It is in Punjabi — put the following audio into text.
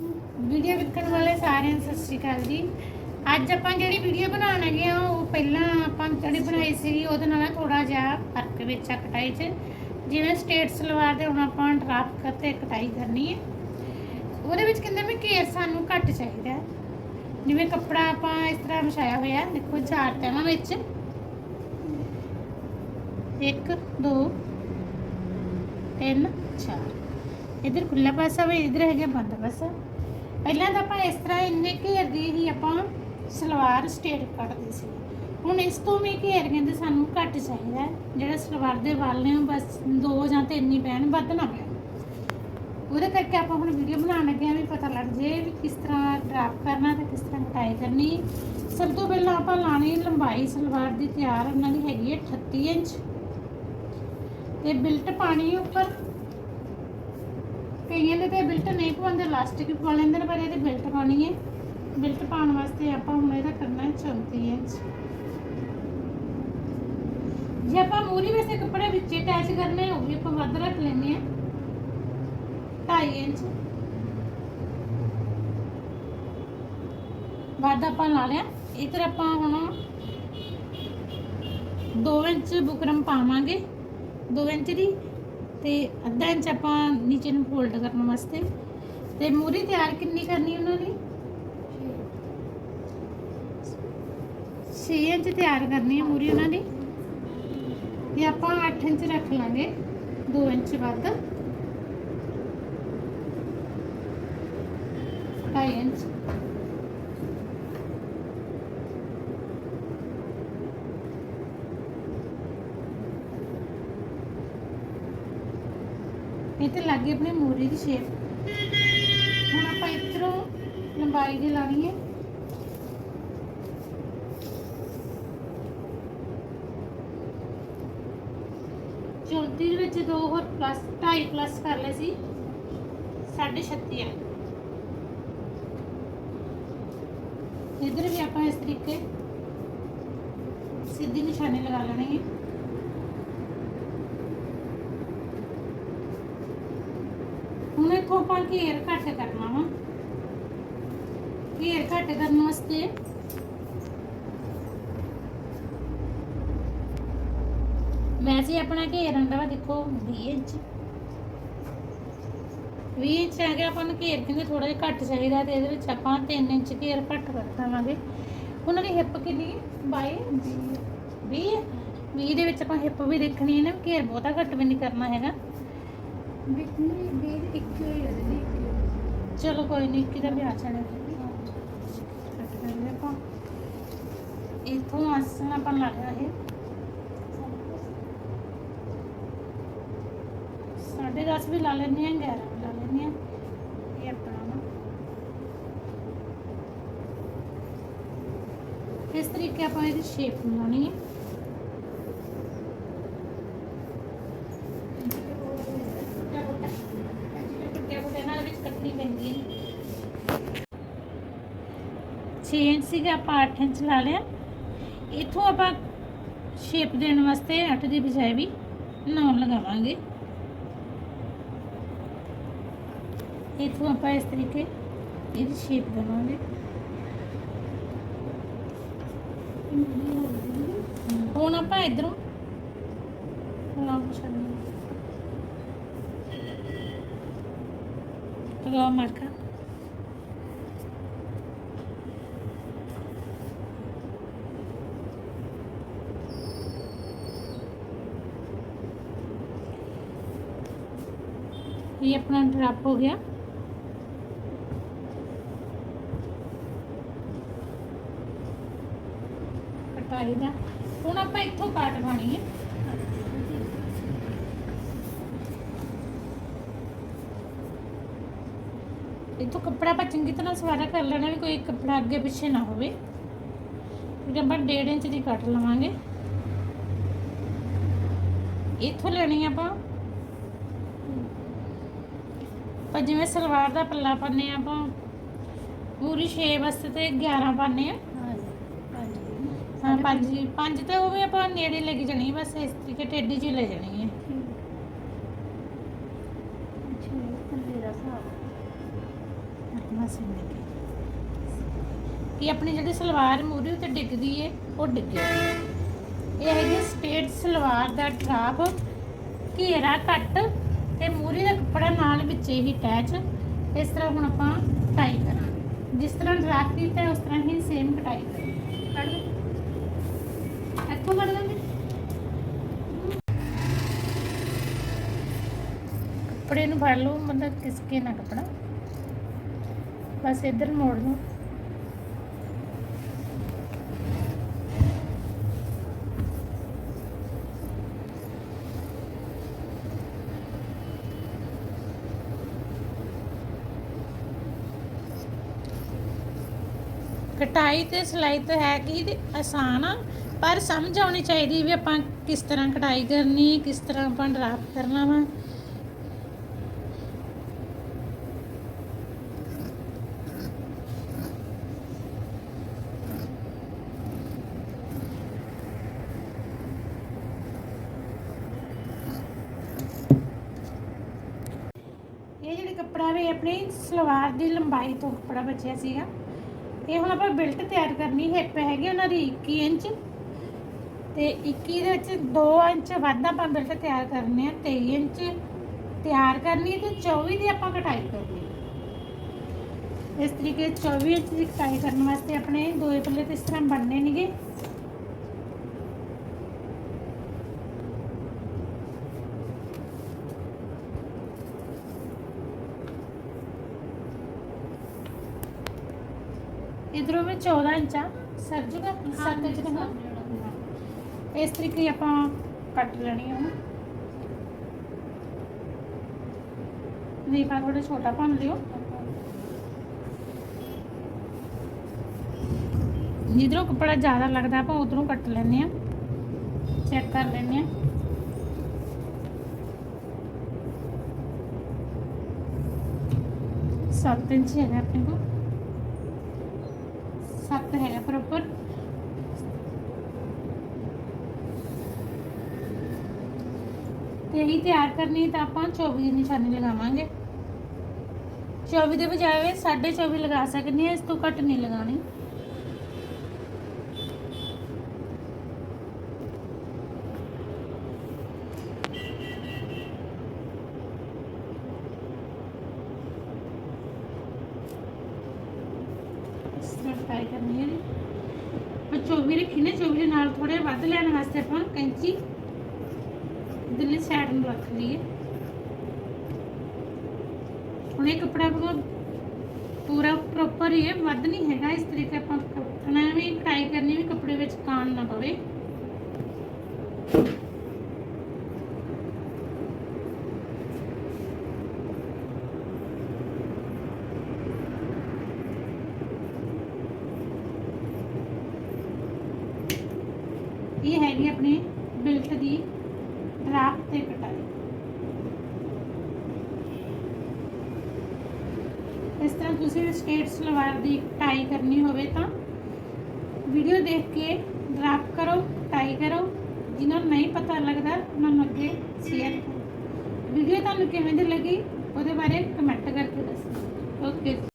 ਵੀਡੀਓ ਵੇਖਣ ਵਾਲੇ ਸਾਰਿਆਂ ਨੂੰ ਸਤਿ ਸ਼੍ਰੀ ਅਕਾਲ ਜੀ। ਅੱਜ ਆਪਾਂ ਜਿਹੜੀ ਵੀਡੀਓ ਬਣਾਉਣ ਲੱਗੇ ਆ, ਉਹ ਪਹਿਲਾਂ ਆਪਾਂ ਜਿਹੜੀ ਬਣਾਈ ਸੀ ਉਹਦੇ ਨਾਲ ਥੋੜਾ ਜਿਹਾ ਫ਼ਰਕ ਵਿੱਚ ਆ ਕਟਾਈ 'ਚ। ਜਿਵੇਂ ਸਟੇਟ ਸਲਵਾਰ ਦੇ ਹੁਣ ਆਪਾਂ ਡਰਾਫਟ ਕਰਤੇ ਕਟਾਈ ਕਰਨੀ ਹੈ। ਉਹਦੇ ਵਿੱਚ ਕਹਿੰਦੇ ਵੀ ਘੇਰ ਸਾਨੂੰ ਘੱਟ ਚਾਹੀਦਾ ਜਿਵੇਂ ਕੱਪੜਾ ਆਪਾਂ ਇਸ ਤਰ੍ਹਾਂ ਵਿਛਾਇਆ ਹੋਇਆ, ਦੇਖੋ ਚਾਰ ਤੈਵਾਂ ਵਿੱਚ। 1 2 3 4 ਇਧਰ ਖੁੱਲਾ ਪਾਸਾ ਵੀ ਇਧਰ ਹੈਗਾ ਬੰਦ ਪਾਸਾ। ਪਹਿਲਾਂ ਤਾਂ ਆਪਾਂ ਇਸ ਤਰ੍ਹਾਂ ਇੰਨੇ ਘੇਰਦੇ ਹੀ ਆਪਾਂ ਸਲਵਾਰ ਸਟੇਟ ਕੱਟਦੇ ਸੀ। ਹੁਣ ਇਸ ਤੋਂ ਵੀ ਘੇਰ ਕਹਿੰਦੇ ਸਾਨੂੰ ਘੱਟ ਚਾਹੀਦਾ ਹੈ। ਜਿਹੜਾ ਸਲਵਾਰ ਦੇ ਵਾਲ ਨੇ, ਉਹ ਬਸ ਦੋ ਜਾਂ ਤਿੰਨ ਹੀ ਪੈਣ, ਵੱਧ ਨਾ ਪੈਣ। ਉਹਦੇ ਕਰਕੇ ਆਪਾਂ ਹੁਣ ਵੀਡੀਓ ਬਣਾਉਣ ਲੱਗੇ ਆ ਵੀ ਪਤਾ ਲੱਗ ਜੇ ਵੀ ਕਿਸ ਤਰ੍ਹਾਂ ਡਰਾਪ ਕਰਨਾ ਤੇ ਕਿਸ ਤਰ੍ਹਾਂ ਕਟਾਈ ਕਰਨੀ। ਸਭ ਤੋਂ ਪਹਿਲਾਂ ਆਪਾਂ ਲਾਣੀ ਲੰਬਾਈ ਸਲਵਾਰ ਦੀ ਤਿਆਰ, ਉਹਨਾਂ ਦੀ ਹੈਗੀ ਹੈ 38 ਇੰਚ। ਤੇ ਬਿਲਟ ਪਾਣੀ ਉੱਪਰ। ਕਈਆਂ ਦੇ ਤੇ ਬਿਲਟ ਨਹੀਂ ਪਵਾਉਂਦੇ ਇਲਾਸਟਿਕ ਪਵਾ ਲੈਂਦੇ ਨੇ, ਪਰ ਇਹਦੇ ਬਿਲਟ ਪਾਣੀ ਹੈ। ਬਿਲਟ ਪਾਉਣ ਵਾਸਤੇ ਆਪਾਂ ਹੁਣ ਇਹਦਾ ਕਰਨਾ ਹੈ 34 ਇੰਚ। ਜੇ ਆਪਾਂ ਮੂਰੀ ਵੈਸੇ ਕੱਪੜੇ ਵਿੱਚ ਅਟੈਚ ਕਰਨੇ, ਉਹ ਵੀ ਆਪਾਂ ਵੱਧ ਰੱਖ ਲੈਂਦੇ ਆ 2.5 ਇੰਚ। ਵੱਧ ਆਪਾਂ ਲਾ ਲਿਆ। ਇਧਰ ਆਪਾਂ ਹੁਣ 2 ਇੰਚ ਬੁਕਰਮ ਪਾਵਾਂਗੇ। 2 ਇੰਚ ਦੀ ਤੇ ਅੱਧਾ ਇੰਚ ਆਪਾਂ ਨੀਚੇ ਨੂੰ ਫੋਲਡ ਕਰਨ ਵਾਸਤੇ ਤੇ ਮੂਰੀ ਤਿਆਰ ਕਿੰਨੀ ਕਰਨੀ ਉਹਨਾਂ ਦੀ 6 ਇੰਚ ਤਿਆਰ ਕਰਨੀ ਹੈ ਮੂਰੀ ਉਹਨਾਂ ਦੀ ਤੇ ਆਪਾਂ 8 ਇੰਚ ਰੱਖ ਲਾਂਗੇ 2 ਇੰਚ ਵੱਧ 2.5 ਇੰਚ ਇਹ ਤੇ ਲੱਗੇ ਆਪਣੀ ਮੂਰੀ ਦੀ ਸ਼ੇਪ ਹੁਣ ਆਪਾਂ ਇਧਰੋਂ ਲੰਬਾਈ ਦੀ ਲਾਣੀ ਹੈ ਚੌਂਤੀ ਦੇ ਵਿੱਚ ਦੋ ਹੋਰ ਪਲੱਸ 2.5 ਪਲੱਸ ਕਰ ਲਏ ਸੀ। 36 ਆ। ਇਧਰ ਵੀ ਆਪਾਂ ਇਸ ਤਰੀਕੇ ਸਿੱਧੀ ਨਿਸ਼ਾਨੀ ਲਗਾ ਲੈਣੀ ਹੈ। ਹੁਣ ਇੱਥੋਂ ਆਪਾਂ ਘੇਰ ਘੱਟ ਕਰਨਾ ਵਾ। ਘੇਰ ਘੱਟ ਕਰਨ ਵਾਸਤੇ ਵੈਸੇ ਆਪਣਾ ਘੇਰ ਆਂਦਾ ਵਾ, ਦੇਖੋ 20 ਇੰਚ। 20 ਇੰਚ ਆ ਆਪਾਂ ਨੂੰ ਘੇਰ ਕਹਿੰਦੇ ਥੋੜਾ ਜਿਹਾ ਘੱਟ ਚਾਹੀਦਾ ਤੇ ਇਹਦੇ ਵਿੱਚ ਆਪਾਂ 3 ਇੰਚ ਘੇਰ ਘੱਟ ਕਰ ਦੇਵਾਂਗੇ। ਉਹਨਾਂ ਦੀ ਹਿੱਪ ਕਿੰਨੀ ਬਾਈ? 22 20 20 ਦੇ ਵਿੱਚ ਆਪਾਂ ਹਿੱਪ ਵੀ ਦੇਖਣੀ ਹੈ ਨਾ, ਘੇਰ ਬਹੁਤਾ ਘੱਟ ਵੀ ਨਹੀਂ ਕਰਨਾ ਹੈਗਾ। ਬਿਕਨੀ ਬੀਰ ਇੱਕ ਹੀ ਹੈ ਜੀ ਚਲੋ ਕੋਈ ਨਹੀਂ ਕਿਤੇ ਵੀ ਆ ਜਾਣੇ ਕੱਟ ਆਪਾਂ। ਇਥੋਂ ਆਸਣ ਆਪਾਂ ਲਾ ਲਿਆ ਇਹ। ਸਾਢੇ ਦਸ ਵੀ ਲਾ ਲੈਂਦੇ ਆ 11 ਵੀ ਲਾ ਲੈਂਦੇ ਆ ਇਹ ਆਪਣਾ ਨਾ ਇਸ ਤਰੀਕੇ ਆਪਾਂ ਇਹਦੀ ਸ਼ੇਪ ਬਣਾਉਣੀ ਹੈ ਟੁੱਟਿਆ ਫੁੱਟਿਆ ਨਾਲ ਵਿੱਚ ਕੱਟਣੀ ਪੈਂਦੀ ਹੈ 6 ਇੰਚ ਸੀਗਾ, ਆਪਾਂ 8 ਇੰਚ ਲਾ ਲਿਆ। ਇਥੋਂ ਆਪਾਂ ਸ਼ੇਪ ਦੇਣ ਵਾਸਤੇ 8 ਦੀ ਬਜਾਏ ਵੀ 9 ਲਗਾਵਾਂਗੇ। ਇਥੋਂ ਆਪਾਂ ਇਸ ਤਰੀਕੇ ਇਹਦੀ ਸ਼ੇਪ ਦੇਵਾਂਗੇ। ਹੁਣ ਆਪਾਂ ਇਧਰੋਂ ਲਗਾ ਛੱਡਣਾ। ਲਗਾਓ ਮਾਰਕਾ। ये अपना ड्रॉप हो गया ਕਟਾਈ ਦਾ ਹੁਣ ਆਪਾਂ ਇੱਥੋਂ ਕਾਟ ਪਾਣੀ ਹੈ ਇੱਥੋਂ ਕੱਪੜਾ ਆਪਾਂ ਚੰਗੀ ਤਰ੍ਹਾਂ ਸਵਾਰਾ ਕਰ ਲੈਣਾ ਵੀ ਕੋਈ ਕੱਪੜਾ ਅੱਗੇ ਪਿੱਛੇ ਨਾ ਹੋਵੇ ਫਿਰ ਆਪਾਂ 1.5 ਇੰਚ ਦੀ ਕੱਟ ਲਵਾਂਗੇ ਇੱਥੋਂ ਲੈਣੀ ਆਪਾਂ ਪਰ ਜਿਵੇਂ ਸਲਵਾਰ ਦਾ ਪੱਲਾ ਪਾਉਂਦੇ ਆ ਆਪਾਂ ਪੂਰੀ 6 ਵਾਸਤੇ ਤੇ 11 ਪਾਉਂਦੇ ਆ ਹਾਂਜੀ ਹਾਂ ਪੰਜ ਪੰਜ ਤੇ ਉਹ ਵੀ ਆਪਾਂ ਨੇੜੇ ਲੈ ਕੇ ਜਾਣੀ ਬਸ ਇਸ ਤਰੀਕੇ ਟੇਢੀ ਜਿਹੀ ਲੈ ਜਾਣੀ ਹੈ ਕੇ ਆਪਣੀ ਜਿਹੜੀ ਸਲਵਾਰ ਮੂਰੀ ਉੱਤੇ ਡਿੱਗਦੀ ਏ ਉਹ ਡਿੱਗੇ ਇਹ ਹੈਗੀ ਸਟੇਟ ਸਲਵਾਰ ਦਾ ਡਰਾਪ ਘੇਰਾ ਕੱਟ ਤੇ ਮੂਰੀ ਦਾ ਕੱਪੜਾ ਨਾਲ ਵਿੱਚ ਹੀ ਅਟੈਚ ਇਸ ਤਰ੍ਹਾਂ ਹੁਣ ਆਪਾਂ ਟਾਈ ਕਰਾਂਗੇ। ਜਿਸ ਤਰ੍ਹਾਂ ਡਰਾਪ ਕੀਤਾ ਉਸ ਤਰ੍ਹਾਂ ਹੀ ਸੇਮ ਕਟਾਈ ਕਰਾਂਗੇ। ਕੱਢ ਦੇ ਇੱਥੋਂ ਕੱਢ ਦਾਂਗੇ ਕੱਪੜੇ ਨੂੰ ਫੜ ਲਓ, ਮਤਲਬ ਕਿਸਕੇ ਨਾ ਕੱਪੜਾ। ਬਸ ਇੱਧਰ ਮੋੜ ਲਓ। ਕਟਾਈ ਤੇ ਸਿਲਾਈ ਤਾਂ ਹੈ ਕਿ ਆਸਾਨ ਆ, ਪਰ ਸਮਝ ਆਉਣੀ ਚਾਹੀਦੀ ਵੀ ਆਪਾਂ ਕਿਸ ਤਰ੍ਹਾਂ ਕਟਾਈ ਕਰਨੀ, ਕਿਸ ਤਰ੍ਹਾਂ ਆਪਾਂ ਡਰਾਪ ਕਰਨਾ ਵਾ। ਇਹ ਜਿਹੜੇ ਕੱਪੜਾ ਵੀ, ਆਪਣੀ ਸਲਵਾਰ ਦੀ ਲੰਬਾਈ ਤੋਂ ਕੱਪੜਾ ਬਚਿਆ ਸੀਗਾ। ਇਹ ਹੁਣ ਆਪਾਂ ਬਿਲਟ ਤਿਆਰ ਕਰਨੀ ਹਿੱਪ ਹੈਗੀ ਉਹਨਾਂ ਦੀ 21 ਇੰਚ। ਤੇ 21 ਦੇ ਵਿੱਚ 2 ਇੰਚ ਵੱਧ ਆਪਾਂ ਬਿਲਟ ਤਿਆਰ ਕਰਨੇ ਆ 23 ਇੰਚ ਤਿਆਰ ਕਰਨੀ ਹੈ ਤੇ 24 ਦੀ ਆਪਾਂ ਕਟਾਈ ਕਰਨੀ ਇਸ ਤਰੀਕੇ 24 ਇੰਚ ਦੀ ਕਟਾਈ ਕਰਨ ਵਾਸਤੇ ਆਪਣੇ ਦੋਏ ਪੱਲੇ ਤੇ ਇਸ ਤਰ੍ਹਾਂ ਬਣਨੇ ਨੇਗੇ। ਇਧਰੋਂ ਵੀ 14 ਇੰਚਾ ਸਰ ਜੂਗਾ 7 ਇੰਚ ਦਾ ਇਸ ਤਰੀਕੇ ਆਪਾਂ ਕੱਟ ਲੈਣੀ ਆ ਨਹੀਂ ਪਾ ਥੋੜਾ ਛੋਟਾ ਭੰਨ ਲਿਓ। ਜਿੱਧਰੋਂ ਕੱਪੜਾ ਜ਼ਿਆਦਾ ਲੱਗਦਾ ਆਪਾਂ ਉਧਰੋਂ ਕੱਟ ਲੈਂਦੇ ਆ। ਚੈੱਕ ਕਰ ਲੈਂਦੇ ਆ। ਸੱਤ ਇੰਚ ਹੈਗਾ ਆਪਣੇ ਕੋਲ ਸੱਤ ਹੈਗਾ ਪ੍ਰੋਪਰ ਤੇ ਇਹੀ ਤਿਆਰ ਕਰਨੀ ਤਾਂ ਆਪਾਂ 24 ਦੀ ਨਿਸ਼ਾਨੀ ਲਗਾਵਾਂਗੇ। 24 ਦੇ ਬਜਾਏ 24.5 ਲਗਾ ਸਕਦੇ ਹਾਂ, ਇਸ ਤੋਂ ਘੱਟ ਨਹੀਂ ਲਗਾਣੀ ਇਸ ਕਰਨੀ ਹੈ। ਜੀ ਮੈਂ 24 ਰੱਖੀ ਨੇ 24 ਦੇ ਨਾਲ ਥੋੜੇ ਵੱਧ ਲੈਣ ਵਾਸਤੇ ਆਪਾਂ ਕੈਂਚੀ ਦਿੱਲੀ ਸਾਈਡ ਨੂੰ ਰੱਖ ਲਈਏ। ਹੁਣ ਇਹ ਕੱਪੜਾ ਬਿਲਕੁਲ ਪੂਰਾ ਪ੍ਰੋਪਰ ਹੀ ਹੈ, ਵੱਧ ਨਹੀਂ ਹੈਗਾ। ਇਸ ਤਰੀਕੇ ਆਪਾਂ ਕੱਟਣਾ ਵੀ ਕਟਾਈ ਕਰਨੀ ਵੀ ਕੱਪੜੇ ਵਿੱਚ ਕਾਣ ਨਾ ਪਵੇ। ਇਹ ਹੈਗੀ ਆਪਣੀ ਬਿਲਟ ਦੀ ਡਰਾਫਟ ਤੇ ਕਟਾਈ ਇਸ ਤਰ੍ਹਾਂ ਤੁਸੀਂ ਸਟੇਟ ਸਲਵਾਰ ਦੀ ਟਾਈ ਕਰਨੀ ਹੋਵੇ ਤਾਂ ਵੀਡੀਓ ਦੇਖ ਕੇ ਡਰਾਫਟ ਕਰੋ, ਟਾਈ ਕਰੋ। ਜਿਨ੍ਹਾਂ ਨੂੰ ਨਹੀਂ ਪਤਾ ਲੱਗਦਾ, ਉਹਨਾਂ ਨੂੰ ਅੱਗੇ ਸ਼ੇਅਰ ਕਰੋ। ਵੀਡੀਓ ਤੁਹਾਨੂੰ ਕਿਵੇਂ ਦੀ ਲੱਗੀ, ਉਹਦੇ ਬਾਰੇ ਕਮੈਂਟ ਕਰਕੇ ਦੱਸੋ ਓਕੇ